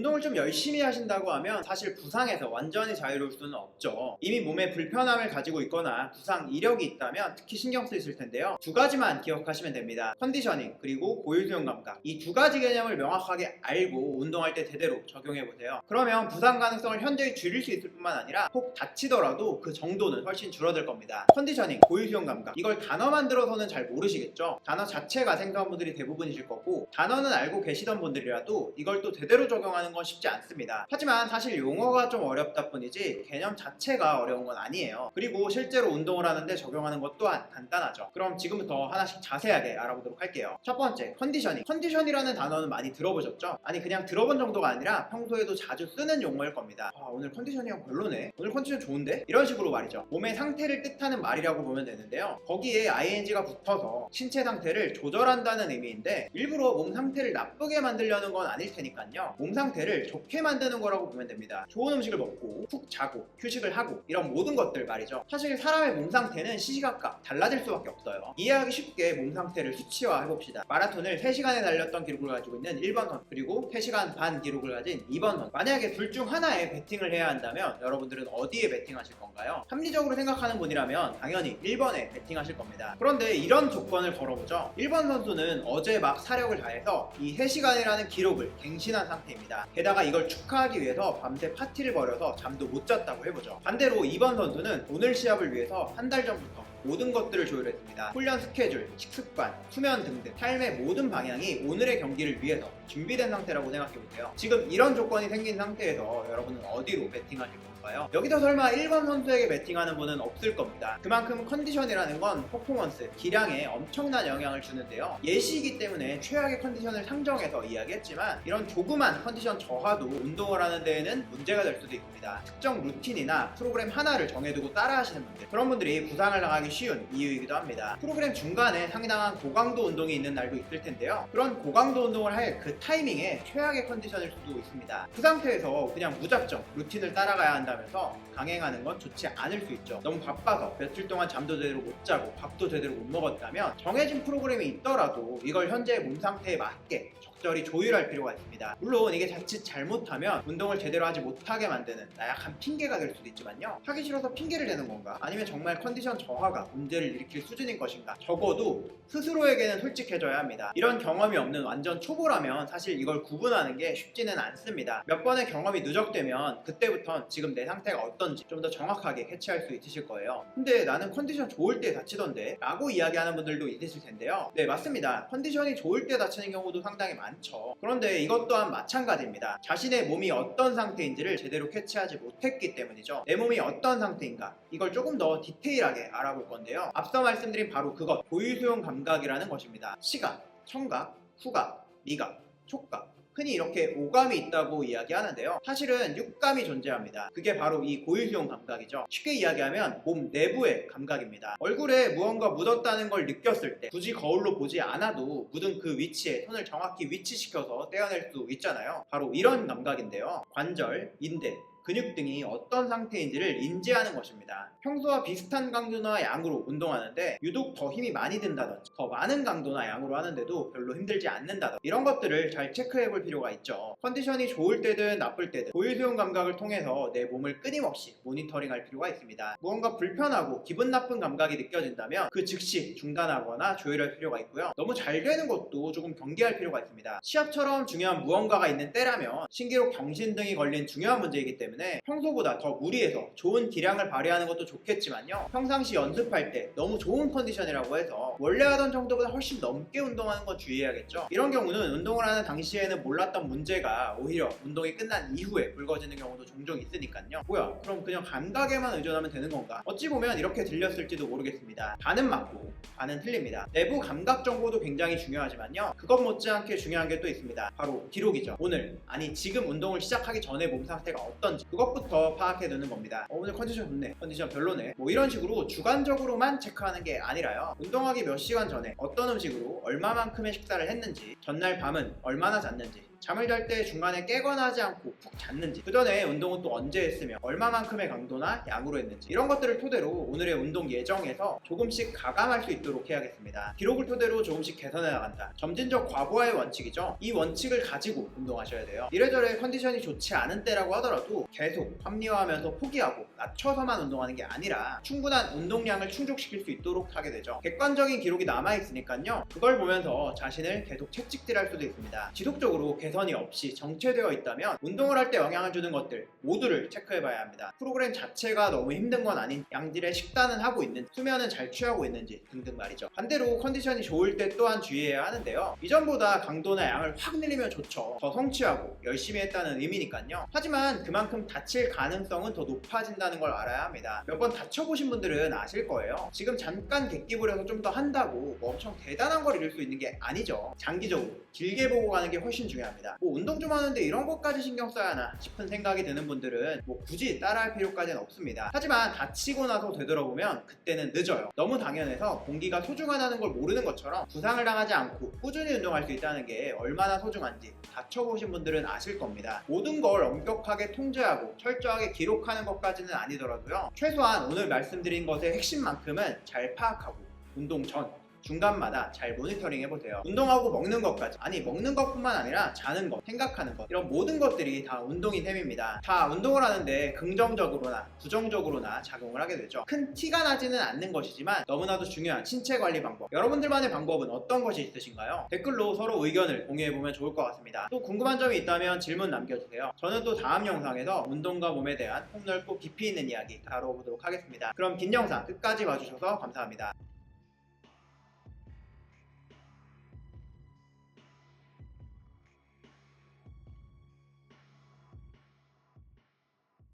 운동을 좀 열심히 하신다고 하면 사실 부상에서 완전히 자유로울 수는 없죠. 이미 몸에 불편함을 가지고 있거나 부상 이력이 있다면 특히 신경 쓰이실 텐데요. 두 가지만 기억하시면 됩니다. 컨디셔닝 그리고 고유 수용 감각 이 두 가지 개념을 명확하게 알고 운동할 때 제대로 적용해 보세요. 그러면 부상 가능성을 현저히 줄일 수 있을 뿐만 아니라 혹 다치더라도 그 정도는 훨씬 줄어들 겁니다. 컨디셔닝, 고유 수용 감각 이걸 단어만 들어서는 잘 모르시겠죠? 단어 자체가 생소한 분들이 대부분이실 거고 단어는 알고 계시던 분들이라도 이걸 또 제대로 적용하는 건 쉽지 않습니다. 하지만 사실 용어가 좀 어렵다 뿐이지 개념 자체가 어려운 건 아니에요. 그리고 실제로 운동을 하는데 적용하는 것 또한 간단하죠. 그럼 지금부터 하나씩 자세하게 알아보도록 할게요. 첫 번째, 컨디셔닝. 컨디션이라는 단어는 많이 들어보셨죠? 아니 그냥 들어본 정도가 아니라 평소에도 자주 쓰는 용어일 겁니다. 아, 오늘 컨디셔닝 별로네. 오늘 컨디션 좋은데? 이런 식으로 말이죠. 몸의 상태를 뜻하는 말이라고 보면 되는데요. 거기에 ing가 붙어서 신체 상태를 조절한다는 의미인데 일부러 몸 상태를 나쁘게 만들려는 건 아닐 테니까요. 몸 상태 를 좋게 만드는 거라고 보면 됩니다. 좋은 음식을 먹고 푹 자고 휴식을 하고 이런 모든 것들 말이죠. 사실 사람의 몸 상태는 시시각각 달라질 수밖에 없어요. 이해하기 쉽게 몸 상태를 수치화 해봅시다. 마라톤을 3시간에 달렸던 기록을 가지고 있는 1번 선 그리고 3시간 반 기록을 가진 2번 선 만약에 둘 중 하나에 베팅을 해야 한다면 여러분들은 어디에 베팅하실 건가요? 합리적으로 생각하는 분이라면 당연히 1번에 베팅하실 겁니다. 그런데 이런 조건을 걸어보죠. 1번 선수는 어제 막 사력을 다해서 이 3시간이라는 기록을 갱신한 상태입니다. 게다가 이걸 축하하기 위해서 밤새 파티를 벌여서 잠도 못 잤다고 해보죠. 반대로 2번 선수는 오늘 시합을 위해서 한 달 전부터 모든 것들을 조율했습니다. 훈련 스케줄, 식습관, 수면 등등 삶의 모든 방향이 오늘의 경기를 위해서 준비된 상태라고 생각해보세요. 지금 이런 조건이 생긴 상태에서 여러분은 어디로 베팅하실 건가요? 여기서 설마 1번 선수에게 베팅하는 분은 없을 겁니다. 그만큼 컨디션이라는 건 퍼포먼스, 기량에 엄청난 영향을 주는데요. 예시이기 때문에 최악의 컨디션을 상정해서 이야기했지만 이런 조그만 컨디션 저하도 운동을 하는 데에는 문제가 될 수도 있습니다. 특정 루틴이나 프로그램 하나를 정해두고 따라하시는 분들 그런 분들이 부상을 당하기 쉬운 이유이기도 합니다. 프로그램 중간에 상당한 고강도 운동이 있는 날도 있을 텐데요. 그런 고강도 운동을 할 그 타이밍에 최악의 컨디션일 수도 있습니다. 그 상태에서 그냥 무작정 루틴을 따라가야 한다 면서 강행하는 건 좋지 않을 수 있죠. 너무 바빠서 며칠 동안 잠도 제대로 못 자고 밥도 제대로 못 먹었다면 정해진 프로그램이 있더라도 이걸 현재의 몸 상태에 맞게 적절히 조율할 필요가 있습니다. 물론 이게 자칫 잘못하면 운동을 제대로 하지 못하게 만드는 나약한 핑계가 될 수도 있지만요. 하기 싫어서 핑계를 대는 건가? 아니면 정말 컨디션 저하가 문제를 일으킬 수준인 것인가? 적어도 스스로에게는 솔직해져야 합니다. 이런 경험이 없는 완전 초보라면 사실 이걸 구분하는 게 쉽지는 않습니다. 몇 번의 경험이 누적되면 그때부턴 지금 내 상태가 어떤지 좀 더 정확하게 캐치할 수 있으실 거예요. 근데 나는 컨디션 좋을 때 다치던데 라고 이야기하는 분들도 있으실 텐데요. 네, 맞습니다. 컨디션이 좋을 때 다치는 경우도 상당히 많죠. 그런데 이것 또한 마찬가지입니다. 자신의 몸이 어떤 상태인지를 제대로 캐치하지 못했기 때문이죠. 내 몸이 어떤 상태인가 이걸 조금 더 디테일하게 알아볼 건데요. 앞서 말씀드린 바로 그것 고유수용 감각이라는 것입니다. 시각, 청각, 후각, 미각, 촉각 흔히 이렇게 오감이 있다고 이야기하는데요. 사실은 육감이 존재합니다. 그게 바로 이 고유수용 감각이죠. 쉽게 이야기하면 몸 내부의 감각입니다. 얼굴에 무언가 묻었다는 걸 느꼈을 때 굳이 거울로 보지 않아도 묻은 그 위치에 손을 정확히 위치시켜서 떼어낼 수 있잖아요. 바로 이런 감각인데요. 관절, 인대, 근육 등이 어떤 상태인지를 인지하는 것입니다. 평소와 비슷한 강도나 양으로 운동하는데 유독 더 힘이 많이 든다든지 더 많은 강도나 양으로 하는데도 별로 힘들지 않는다든지 이런 것들을 잘 체크해 볼 필요가 있죠. 컨디션이 좋을 때든 나쁠 때든 고유수용 감각을 통해서 내 몸을 끊임없이 모니터링 할 필요가 있습니다. 무언가 불편하고 기분 나쁜 감각이 느껴진다면 그 즉시 중단하거나 조율할 필요가 있고요. 너무 잘 되는 것도 조금 경계할 필요가 있습니다. 시합처럼 중요한 무언가가 있는 때라면 신기록 경신 등이 걸린 중요한 문제이기 때문에 평소보다 더 무리해서 좋은 기량을 발휘하는 것도 좋겠지만요. 평상시 연습할 때 너무 좋은 컨디션이라고 해서 원래 하던 정도보다 훨씬 넘게 운동하는 건 주의해야겠죠. 이런 경우는 운동을 하는 당시에는 몰랐던 문제가 오히려 운동이 끝난 이후에 불거지는 경우도 종종 있으니까요. 뭐야, 그럼 그냥 감각에만 의존하면 되는 건가? 어찌 보면 이렇게 들렸을지도 모르겠습니다. 반은 맞고 반은 틀립니다. 내부 감각 정보도 굉장히 중요하지만요. 그것 못지않게 중요한 게 또 있습니다. 바로 기록이죠. 오늘 아니 지금 운동을 시작하기 전에 몸 상태가 어떤지 그것부터 파악해 두는 겁니다. 어, 오늘 컨디션 좋네, 컨디션 별로네. 뭐 이런 식으로 주관적으로만 체크하는 게 아니라요. 운동하기 몇 시간 전에 어떤 음식으로 얼마만큼의 식사를 했는지, 전날 밤은 얼마나 잤는지, 잠을 잘 때 중간에 깨거나 하지 않고 푹 잤는지 그 전에 운동은 또 언제 했으며 얼마만큼의 강도나 양으로 했는지 이런 것들을 토대로 오늘의 운동 예정에서 조금씩 가감할 수 있도록 해야겠습니다. 기록을 토대로 조금씩 개선해 나간다. 점진적 과부하의 원칙이죠. 이 원칙을 가지고 운동하셔야 돼요. 이래저래 컨디션이 좋지 않은 때라고 하더라도 계속 합리화하면서 포기하고 낮춰서만 운동하는 게 아니라 충분한 운동량을 충족시킬 수 있도록 하게 되죠. 객관적인 기록이 남아있으니까요. 그걸 보면서 자신을 계속 채찍질할 수도 있습니다. 지속적으로 개선이 없이 정체되어 있다면 운동을 할 때 영향을 주는 것들 모두를 체크해 봐야 합니다. 프로그램 자체가 너무 힘든 건 아닌 양질의 식단은 하고 있는지 수면은 잘 취하고 있는지 등등 말이죠. 반대로 컨디션이 좋을 때 또한 주의해야 하는데요. 이전보다 강도나 양을 확 늘리면 좋죠. 더 성취하고 열심히 했다는 의미니까요. 하지만 그만큼 다칠 가능성은 더 높아진다는 걸 알아야 합니다. 몇 번 다쳐보신 분들은 아실 거예요. 지금 잠깐 객기 부려서 좀 더 한다고 뭐 엄청 대단한 걸 이룰 수 있는 게 아니죠. 장기적으로 길게 보고 가는 게 훨씬 중요합니다. 뭐 운동 좀 하는데 이런 것까지 신경 써야 하나 싶은 생각이 드는 분들은 뭐 굳이 따라할 필요까지는 없습니다. 하지만 다치고 나서 되돌아보면 그때는 늦어요. 너무 당연해서 공기가 소중하다는 걸 모르는 것처럼 부상을 당하지 않고 꾸준히 운동할 수 있다는 게 얼마나 소중한지 다쳐보신 분들은 아실 겁니다. 모든 걸 엄격하게 통제하고 철저하게 기록하는 것까지는 아니더라도요. 최소한 오늘 말씀드린 것의 핵심만큼은 잘 파악하고 운동 전 중간마다 잘 모니터링 해보세요. 운동하고 먹는 것까지. 아니, 먹는 것뿐만 아니라 자는 것, 생각하는 것. 이런 모든 것들이 다 운동이 셈입니다. 다 운동을 하는데 긍정적으로나 부정적으로나 작용을 하게 되죠. 큰 티가 나지는 않는 것이지만 너무나도 중요한 신체 관리 방법. 여러분들만의 방법은 어떤 것이 있으신가요? 댓글로 서로 의견을 공유해보면 좋을 것 같습니다. 또 궁금한 점이 있다면 질문 남겨주세요. 저는 또 다음 영상에서 운동과 몸에 대한 폭넓고 깊이 있는 이야기 다뤄보도록 하겠습니다. 그럼 긴 영상 끝까지 봐주셔서 감사합니다.